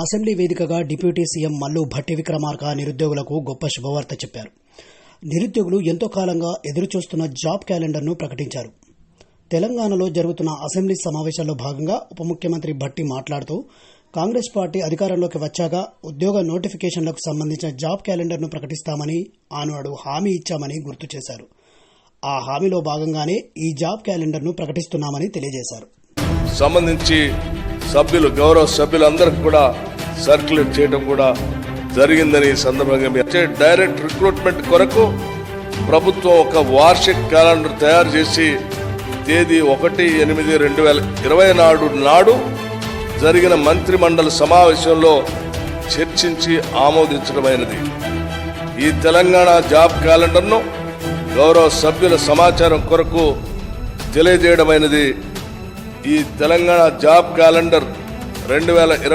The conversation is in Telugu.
అసెంబ్లీ వేదికగా డిప్యూటీ సీఎం మల్లు భట్టి విక్రమార్క నిరుద్యోగులకు గొప్ప శుభవార్త చెప్పారు. నిరుద్యోగులు ఎంతో కాలంగా ఎదురుచూస్తున్న జాబ్ క్యాలెండర్ను ప్రకటించారు. తెలంగాణలో జరుగుతున్న అసెంబ్లీ సమావేశాల్లో భాగంగా ఉప ముఖ్యమంత్రి భట్టి మాట్లాడుతూ కాంగ్రెస్ పార్టీ అధికారంలోకి వచ్చాక ఉద్యోగ నోటిఫికేషన్లకు సంబంధించిన జాబ్ క్యాలెండర్ను ప్రకటిస్తామని ఆనాడు హామీ ఇచ్చామని గుర్తు చేశారు. ఆ హామీలో భాగంగానే ఈ జాబ్ క్యాలెండర్ను ప్రకటిస్తున్నామని తెలియజేశారు. సంబంధించి సభ్యులు గౌరవ సభ్యులందరికీ కూడా సర్క్యులేట్ చేయడం కూడా జరిగిందని సందర్భంగా డైరెక్ట్ రిక్రూట్మెంట్ కొరకు ప్రభుత్వం ఒక వార్షిక క్యాలెండర్ తయారు చేసి తేదీ ఒకటి ఎనిమిది రెండు వేల ఇరవై నాడు నాడు జరిగిన మంత్రి మండలి సమావేశంలో చర్చించి ఆమోదించడమైనది. ఈ తెలంగాణ జాబ్ క్యాలెండర్ను గౌరవ సభ్యుల సమాచారం కొరకు తెలియజేయడమైనది ఈ తెలంగాణ జాబ్ క్యాలెండర్ రెండు వేల ఇరవై